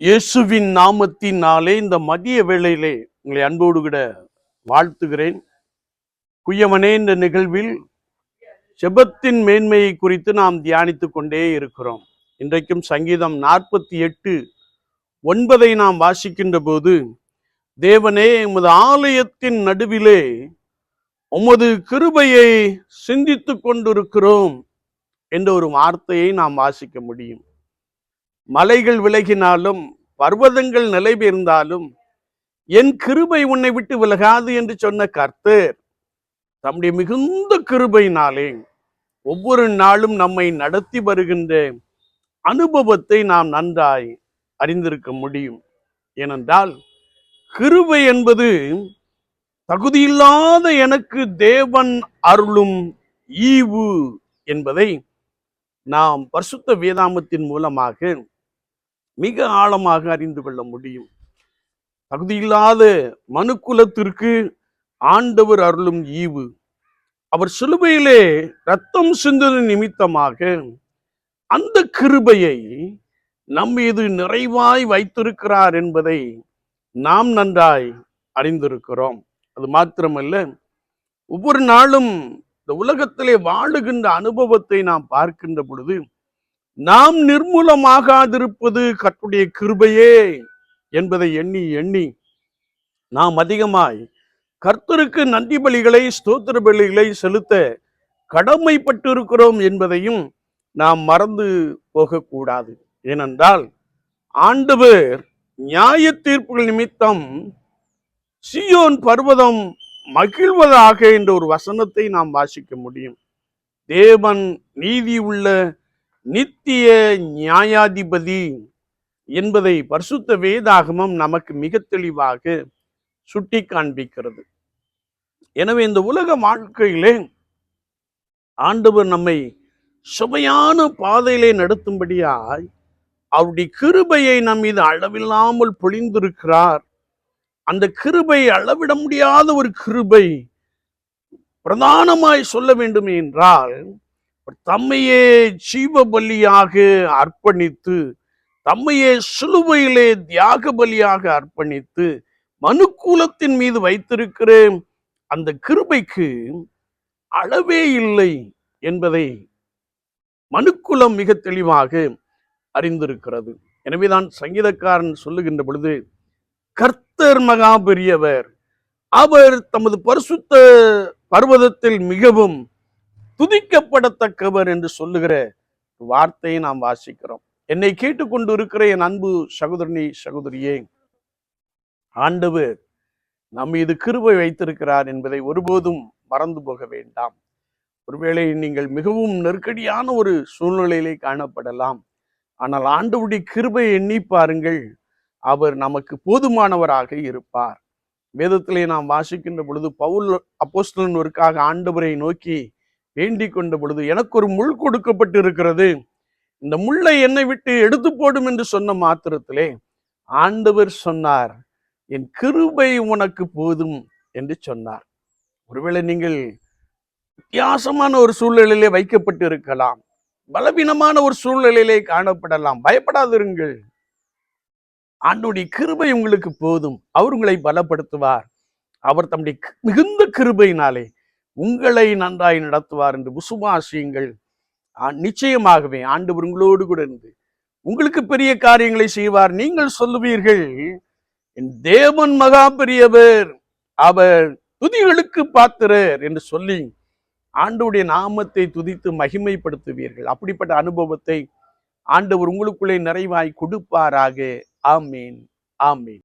இயேசுவின் நாமத்தினாலே இந்த மதிய வேளையிலே உங்களை அன்போடு கூட வாழ்த்துகிறேன். குயவனே இந்த நிகழ்வில் செபத்தின் மேன்மையை குறித்து நாம் தியானித்து கொண்டே இருக்கிறோம். இன்றைக்கும் சங்கீதம் நாற்பத்தி எட்டு ஒன்பதை நாம் வாசிக்கின்ற போது தேவனே உமது ஆலயத்தின் நடுவிலே உமது கிருபையை சிந்தித்து கொண்டிருக்கிறோம் என்ற ஒரு வார்த்தையை நாம் வாசிக்க முடியும். மலைகள் விலகினாலும் பர்வதங்கள் நிலை பெயர்ந்தாலும் என் கிருபை உன்னை விட்டு விலகாது என்று சொன்ன கர்த்தர் தம்முடைய மிகுந்த கிருபையினாலே ஒவ்வொரு நாளும் நம்மை நடத்தி வருகின்ற அனுபவத்தை நாம் நன்றாய் அறிந்திருக்க முடியும். ஏனென்றால் கிருபை என்பது தகுதியில்லாத எனக்கு தேவன் அருளும் ஈவு என்பதை நாம் பரிசுத்த வேதாமத்தின் மூலமாக மிக ஆழமாக அறிந்து கொள்ள முடியும். தகுதியில்லாத மனுக்குலத்திற்கு ஆண்டவர் அருளும் ஈவு. அவர் சிலுவையிலே ரத்தம் சிந்தன நிமித்தமாக அந்த கிருபையை நம் மீது நிறைவாய் வைத்திருக்கிறார் என்பதை நாம் நன்றாய் அறிந்திருக்கிறோம். அது மாத்திரமல்ல ஒவ்வொரு நாளும் இந்த உலகத்திலே வாழுகின்ற அனுபவத்தை நாம் பார்க்கின்ற பொழுது நாம் நிர்மூலமாகாதிருப்பது கற்றுடைய கிருபையே என்பதை எண்ணி எண்ணி நாம் அதிகமாய் கர்த்தருக்கு நன்றி பலிகளை ஸ்தோத்திர பலிகளை செலுத்த கடமைப்பட்டிருக்கிறோம் என்பதையும் நாம் மறந்து போகக்கூடாது. ஏனென்றால் ஆண்டவர் நியாய தீர்ப்புகள் நிமித்தம் சியோன் பர்வதம் மகிழ்வதாக என்ற ஒரு வசனத்தை நாம் வாசிக்க முடியும். தேவன் நீதி உள்ள நித்திய நியாயாதிபதி என்பதை பரிசுத்த வேதாகமம் நமக்கு மிக தெளிவாக சுட்டி காண்பிக்கிறது எனவே இந்த உலக வாழ்க்கையிலே ஆண்டவர் நம்மை சுவையான பாதையிலே நடத்தும்படியாய் அவருடைய கிருபையை நம் மீது அளவில்லாமல் பொழிந்திருக்கிறார். அந்த கிருபை அளவிட முடியாத ஒரு கிருபை பிரதானமாய் சொல்ல வேண்டும் என்றால் தம்மையே ஜீவ பலியாக அர்ப்பணித்து தம்மையே சிலுவையிலே தியாக பலியாக அர்ப்பணித்து மனுக்கூலத்தின் மீது வைத்திருக்கிற அந்த கிருபைக்கு அளவே இல்லை என்பதை மனுக்குலம் மிக தெளிவாக அறிந்திருக்கிறது. எனவேதான் சங்கீதக்காரன் சொல்லுகின்ற பொழுது கர்த்தர் மகா பெரியவர் அவர் தமது பரிசுத்த பர்வதத்தில் மிகவும் துதிக்கப்படத்தக்கவர் என்று சொல்லுகிற வார்த்தையை நாம் வாசிக்கிறோம். என்னை கேட்டுக்கொண்டு இருக்கிற என் அன்பு சகோதரனி சகோதரியே ஆண்டவர் நம் இது கிருபை வைத்திருக்கிறார் என்பதை ஒருபோதும் மறந்து போக வேண்டாம். ஒருவேளை நீங்கள் மிகவும் நெருக்கடியான ஒரு சூழ்நிலையிலே காணப்படலாம். ஆனால் ஆண்டவுடைய கிருபை எண்ணி பாருங்கள் அவர் நமக்கு போதுமானவராக இருப்பார். வேதத்திலே நாம் வாசிக்கின்ற பொழுது பவுல் அப்போஸ்தலனுக்காக ஆண்டவரை நோக்கி வேண்டிக் கொண்ட பொழுது எனக்கு ஒரு முள் கொடுக்கப்பட்டு இருக்கிறது இந்த முள்ளை என்னை விட்டு எடுத்து போடும் என்று சொன்ன மாத்திரத்திலே ஆண்டவர் சொன்னார் என் கிருபை உனக்கு போதும் என்று சொன்னார். ஒருவேளை நீங்கள் வித்தியாசமான ஒரு சூழ்நிலையிலே வைக்கப்பட்டு இருக்கலாம் பலவீனமான ஒரு சூழ்நிலையிலே காணப்படலாம். பயப்படாதிருங்கள். ஆண்டுடைய கிருபை உங்களுக்கு போதும். அவர் உங்களை பலப்படுத்துவார். அவர் தம்முடைய மிகுந்த கிருபையினாலே உங்களை நன்றாய் நடத்துவார் என்று விசுவாசியுங்கள். நிச்சயமாகவே ஆண்டவர் உங்களோடு கூட இருந்து உங்களுக்கு பெரிய காரியங்களை செய்வார். நீங்கள் சொல்லுவீர்கள் என் தேவன் மகா பெரியவர் அவர் துதிகளுக்கு பாத்திரர் என்று சொல்லி ஆண்டவுடைய நாமத்தை துதித்து மகிமைப்படுத்துவீர்கள். அப்படிப்பட்ட அனுபவத்தை ஆண்டவர் உங்களுக்குள்ளே நிறைவாய் கொடுப்பாராக. ஆமீன் ஆமீன்.